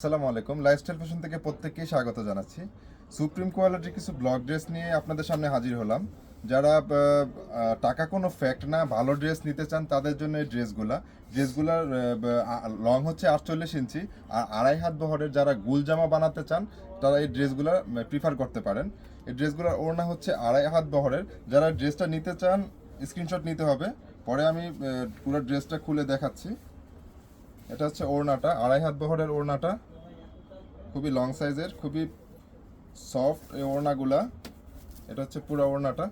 আসসালামু আলাইকুম। Lifestyle fashion থেকে প্রত্যেককেই স্বাগত জানাচ্ছি। সুপ্রিম কোয়ালিটির কিছু ব্লক ড্রেস নিয়ে আপনাদের সামনে হাজির হলাম। যারা টাকা কোনো ফ্যাক্ট না, ভালো ড্রেস নিতে চান, তাদের জন্য এই ড্রেসগুলা ড্রেসগুলার লং হচ্ছে আটচল্লিশ ইঞ্চি। আর আড়াই হাত বহরের যারা গুল জামা বানাতে চান, তারা এই ড্রেসগুলো প্রিফার করতে পারেন। এই ড্রেসগুলোর ওড়না হচ্ছে আড়াই হাত বহরের। যারা ড্রেসটা নিতে চান স্ক্রিনশট নিতে হবে। পরে আমি পুরো ড্রেসটা খুলে দেখাচ্ছি। এটা হচ্ছে ওড়নাটা, আড়াই হাত বহরের ওড়নাটা। খুবই লং সাইজের খুবই সফট এই ওড়নাগুলা। এটা হচ্ছে পুরো ওড়নাটা।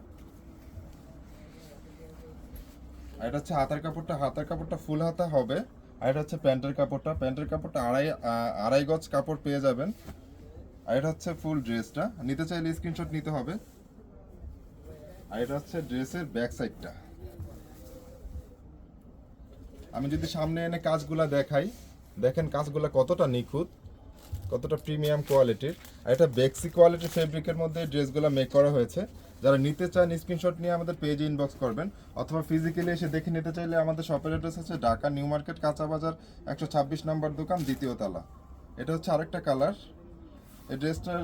আর এটা হচ্ছে হাতার কাপড়টা হাতার কাপড়টা ফুল হাতা হবে। আর এটা হচ্ছে প্যান্টের কাপড়টা। প্যান্টের কাপড়টা আড়াই আড়াই গজ কাপড় পেয়ে যাবেন। আর এটা হচ্ছে ফুল ড্রেসটা নিতে চাইলে স্ক্রিনশট নিতে হবে। আর এটা হচ্ছে ড্রেসের ব্যাক সাইডটা আমি যদি সামনে এনে কাজগুলা দেখাই, দেখেন কাজগুলা কতটা নিখুঁত। কতটা প্রিমিয়াম কোয়ালিটির। আর এটা বেক্সি কোয়ালিটির ফেব্রিকের মধ্যে ড্রেসগুলো মেক করা হয়েছে। যারা নিতে চান স্ক্রিনশট নিয়ে আমাদের পেজে ইনবক্স করবেন, অথবা ফিজিক্যালি এসে দেখে নিতে চাইলে আমাদের শপের অ্যাড্রেস হচ্ছে ঢাকা নিউ মার্কেট, কাঁচা বাজার, একশো ছাব্বিশ নম্বর দোকান, দ্বিতীয় তলা। এটা হচ্ছে আরেকটা কালার এই ড্রেসটার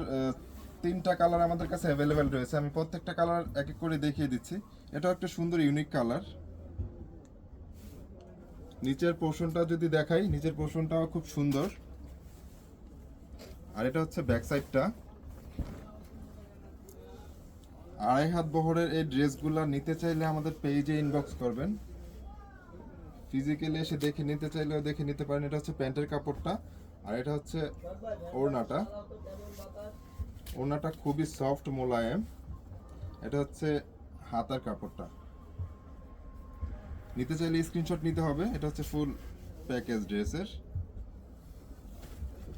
তিনটা কালার আমাদের কাছে অ্যাভেলেবেল রয়েছে। আমি প্রত্যেকটা কালার এক এক করে দেখিয়ে দিচ্ছি। এটাও একটা সুন্দর ইউনিক কালার নিচের পোর্শনটা যদি দেখাই, নিচের পোর্শনটাও খুব সুন্দর। আর এটা হচ্ছে ব্যাক সাইডটা আড়াই হাত বহরের এই ড্রেসগুলো নিতে চাইলে আমাদের পেজে ইনবক্স করবেন। ফিজিক্যালি এসে দেখে নিতে চাইলেও দেখে নিতে পারেন। এটা হচ্ছে প্যান্টের কাপড়টা আর এটা হচ্ছে ওড়নাটা। ওড়নাটা খুবই সফট মোলায়েম। এটা হচ্ছে হাতার কাপড়টা। নিতে চাইলে স্ক্রিনশট নিতে হবে। এটা হচ্ছে ফুল প্যাকেজ ড্রেসের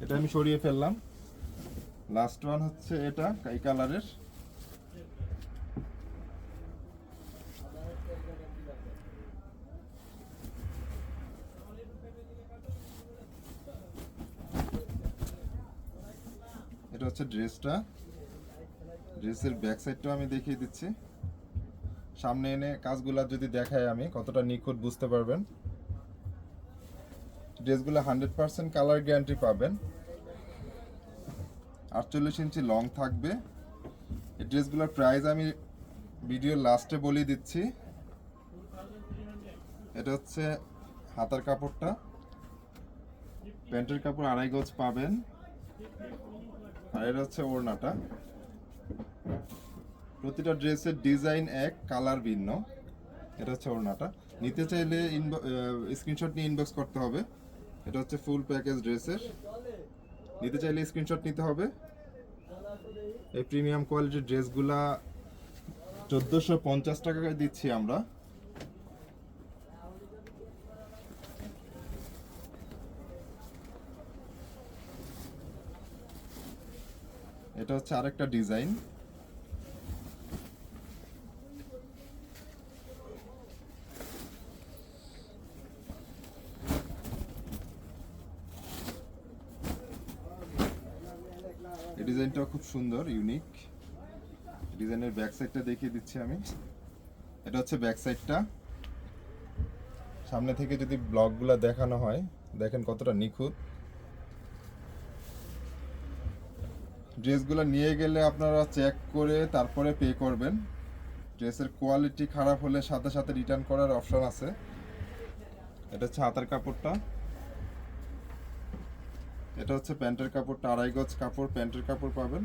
এটা আমি সরিয়ে ফেললাম। লাস্ট ওয়ান হচ্ছে এটা, এই কালারের এটা হচ্ছে ড্রেসটা ড্রেসের ব্যাক সাইডটাও আমি দেখিয়ে দিচ্ছি। সামনে এনে কাজগুলা যদি দেখায় আমি, কতটা নিখুঁত বুঝতে পারবেন। ড্রেসগুলো হান্ড্রেড পার্সেন্ট কালার গ্যারান্টি পাবেন। আটচল্লিশ ইঞ্চি লং থাকবে। এই ড্রেসগুলোর প্রাইস আমি ভিডিও লাস্টে বলে দিচ্ছি। এটা হচ্ছে হাতার কাপড়টা। প্যান্টের কাপড় আড়াই গজ পাবেন। আর এটা হচ্ছে ওড়নাটা। প্রতিটা ড্রেসের ডিজাইন এক, কালার ভিন্ন। এটা হচ্ছে ওড়নাটা। নিতে চাইলে স্ক্রিনশট নিয়ে ইনবক্স করতে হবে। এটা হচ্ছে ফুল প্যাকেজ ড্রেসের নিতে চাইলে স্ক্রিনশট নিতে হবে। এই প্রিমিয়াম কোয়ালিটির ড্রেসগুলা চোদ্দোশো পঞ্চাশ টাকায় দিচ্ছি আমরা। এটা হচ্ছে আরেকটা ডিজাইন এই ডিজাইনটাও খুব সুন্দর ইউনিক ডিজাইনের ব্যাক সাইডটা দেখিয়ে দিচ্ছি আমি। এটা হচ্ছে ব্যাক সাইডটা সামনে থেকে যদি ব্লকগুলো দেখানো হয়, দেখেন কতটা নিখুঁত। ড্রেসগুলো নিয়ে গেলে আপনারা চেক করে তারপরে পে করবেন। ড্রেসের কোয়ালিটি খারাপ হলে সাথে সাথে রিটার্ন করার অপশন আছে। এটা হচ্ছে হাতার কাপড়টা। এটা হচ্ছে প্যান্টের কাপড়টা, আড়াই গজ কাপড়, প্যান্টের কাপড় পাবেন।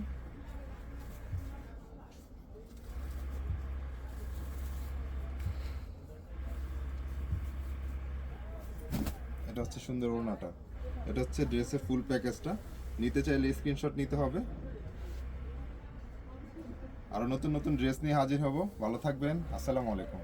এটা হচ্ছে সুন্দর ওড়নাটা। এটা হচ্ছে ড্রেসের ফুল প্যাকেজটা নিতে চাইলে স্ক্রিনশট নিতে হবে। আরও নতুন নতুন ড্রেস নিয়ে হাজির হব। ভালো থাকবেন। আসসালামু আলাইকুম।